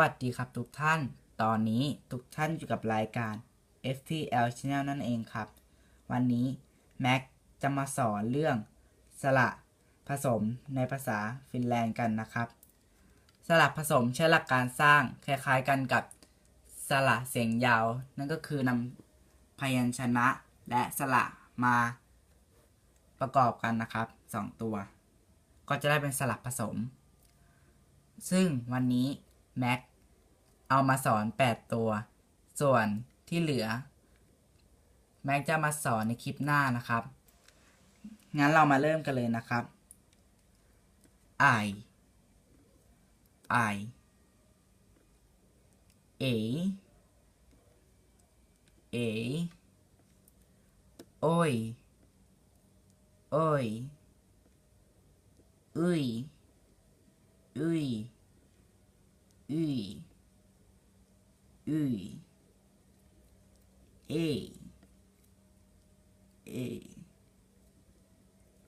วัสดีครับทุกท่าน ตอนนี้ทุกท่านอยู่กับรายการ FTL Channel นั่นเองครับ วันนี้แม็กจะมาสอนเรื่องสระผสมในภาษาฟินแลนด์กันนะครับ สระผสมใช้หลักการสร้างคล้ายๆกันกับสระเสียงยาว นั่นก็คือนำพยัญชนะและสระมาประกอบกันนะครับสองตัว ก็จะได้เป็นสลับผสม ซึ่งวันนี้ แม็กเอามาสอน 8 ตัว ส่วนที่เหลือ แม็กจะมาสอนในคลิปหน้านะครับ งั้นเรามาเริ่มกันเลยนะครับ I I A A โอ้ย โอ้ยอุ้ยอุ้ย อุ้ยอุ้เอเอ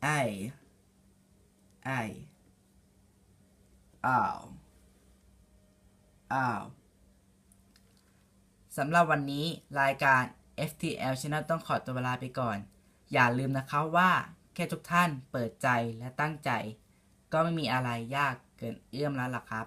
ไอไออ้าวอ้าวสำหรับวันนี้รายการ FTL Channel ต้องขอตัวลาไปก่อน อย่าลืมนะครับว่าแค่ทุกท่านเปิดใจและตั้งใจ ก็ไม่มีอะไรยากเกินเอื้อมแล้วล่ะครับ